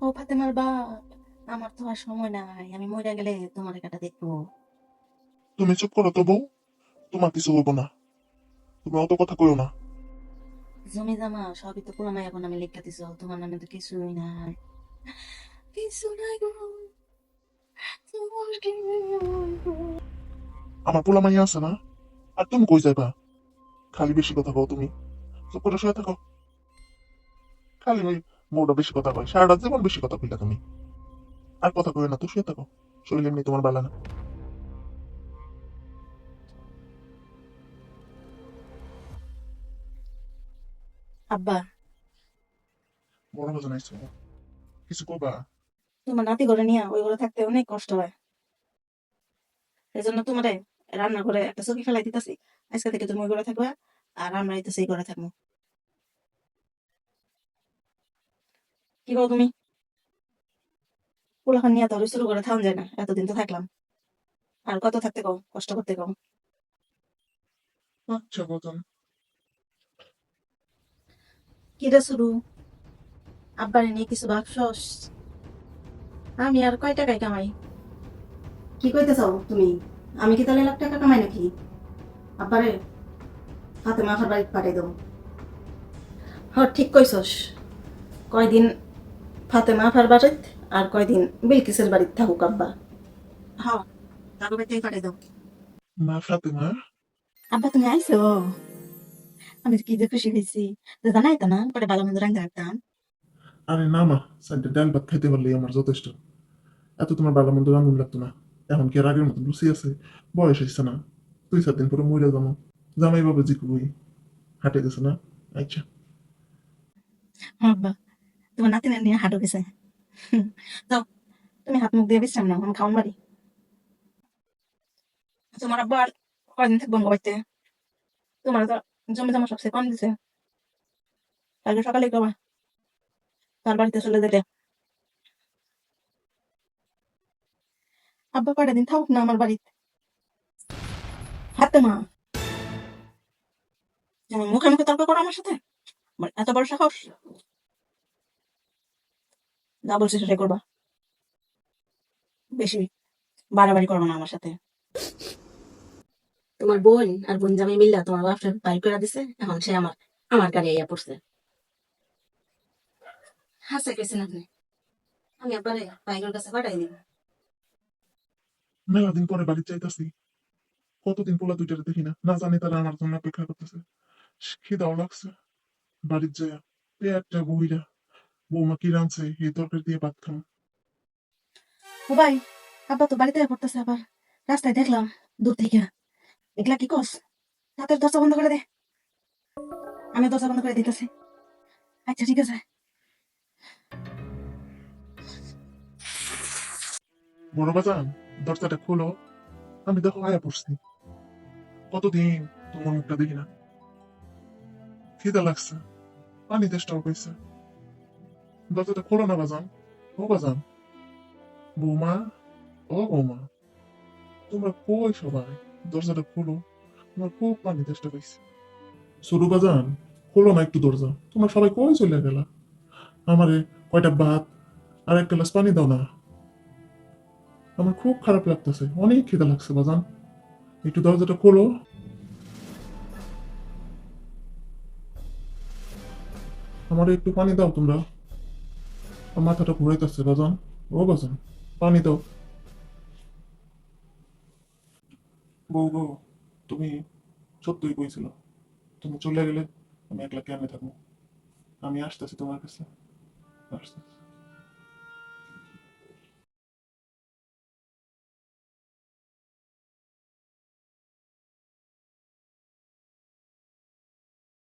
ও ফাতেমার বাপ আমার তো আর সময় নাই আমি মরে গেলে তোমার কাটা দেখব। তুমি চুপ করো তো বউ তোমার কিছু হইব না। তুমি অত কথা কইও না। জমি জামা সবই তো পুরো এখন আমি লিখে দিছ তোমার নামে তো কিছুই নাই। কিছু নাই গো? আমার পোলা মাইয়া আছে না? আর তুমি কই যাইবা? খালি বেশি কথা কও তুমি। চুপ করে শুয়ে থাকো। খালি বউটা বেশি কথা কয়। সারাটা জীবন বেশি কথা কইলা তুমি। আর কথা কইও না তো শুয়ে থাকো। শরীর এমনি তোমার বেলা না। আব্বা। বড় বাজে নাইছো কিছু কবা তোমার নাতি ঘরে নিয়ে ওই ঘরে থাকতে অনেক কষ্ট হয়। এই জন্য তোমারে রান্না করে একটা চকি ফেলাই দিতেছি। আজকে থেকে তুমি ওই ঘরে থাকবা আর আমরা এই সেই ঘরে থাকব কি করো তুমি? পোলাখান নিয়ে তো শুরু করে থাম যায় না এতদিন তো থাকলাম। আর কত থাকতে কও কষ্ট করতে কও? আচ্ছা বদন কি রে শুরু? আব্বারে নিয়ে কিছু ভাবছস? আমি আর কয় টাকায় কামাই? কি কইতে চাও তুমি? আমি কি তাহলে লাখ টাকা কামাই নাকি? আব্বারে হাতে মাথার বাড়ি পাঠাই দেবো হ ঠিক কইছস। কয়দিন ফাতে মাফার বাড়িত আর কয়দিন বিলকিসের বাড়িতে থাকুক আব্বা। হ তাকে বাড়িতেই পাঠাই দেবো মা ফাতেমা? আব্বা তুমি আইছো? আমি কি যে খুশি হয়েছি। তো জানাই তো না পরে ভালো মন্দ রাখতে রাখতাম আরে না মা সাইডে ডাল ভাত খাইতে পারলেই আমার যথেষ্ট। এত তোমার ভালো মন্দ রান্ধুন লাগতো না। এখন কি আর আগের মতন রুচি আছে? বয়স হয়েছে না। দুই চার দিন পরে মরে যাব। জামাই বাবা জিকুবই হাটে গেছে না। আচ্ছা। আব্বা তোমার নাতিনের নিয়ে হাঁটু গেছে। যাও, তুমি হাত মুখ দিয়ে বিশ্রাম নাও, আমি খাওয়ান বাড়ি। তোমার আব্বা আর কয়দিন থাকব বাড়িতে। তোমার তো জমি জমা সবচেয়ে কম দিছে। কালকে সকালে কবা, তার বাড়িতে চলে যেতে আব্বা কয়টা দিন থাকুক না আমার বাড়িতে। হাতে মা। মুখে মুখে তর্ক করো আমার সাথে? এত বড় সাহস। যা বলছি সেটাই করবা। বেশি বাড়াবাড়ি করব না আমার সাথে। তোমার বোন আর বোন জামাই মিল্লা তোমার বাপটা বাইর করে দিছে, এখন সে আমার আমার গাড়ি আইয়া পড়ছে। হাসে গেছেন আপনি। আমি একবারে বাইকের কাছে পাঠাই দিব। মেলা দিন পরে বাড়ি চাইতাছি কতদিন পোলা দুইটারে দেখি না। না জানি তারা আমার জন্য অপেক্ষা করতেছে। খিদাও লাগছে। বাড়ির যায় পেটটা বইরা বৌমা কি রাঁধছে এই তরকারি দিয়ে ভাত ভাই আব্বা তো বাড়িতে পড়তেছে আবার। রাস্তায় দেখলাম দূর থেকে। দেখলা কি কস? রাতের দরজা বন্ধ করে দে। আমি দরজা বন্ধ করে দিতেছি। আচ্ছা ঠিক আছে। বড় বাজান দরজাটা খোলো। আমি দেখো আয়া পড়ছি। কতদিন তোমার মুখটা দেখি না। খিদা লাগছে। পানি তেষ্টাও পেয়েছে দরজাটা খোলো না বাজান ও বাজান বৌমা ও বৌমা তোমরা কই সবাই দরজাটা খোলো তোমার খুব পানি তেষ্টা পেয়েছে সরু বাজান খোলো না একটু দরজা তোমরা সবাই কই চলে গেলা আমারে কয়টা ভাত আর এক গ্লাস পানি দাও না আমার খুব খারাপ লাগতেছে অনেক খিদা লাগছে বাজান একটু দরজাটা খোলো আমার একটু পানি দাও তোমরা আমার মাথাটা ঘুরাইতেছে রজন ও বাজন, পানি দাও। বউ বউ তুমি সত্যই কইছিল তুমি চলে গেলে, আমি একলা কেমনে থাকব আমি আসতেছি তোমার কাছে। আসতেছি।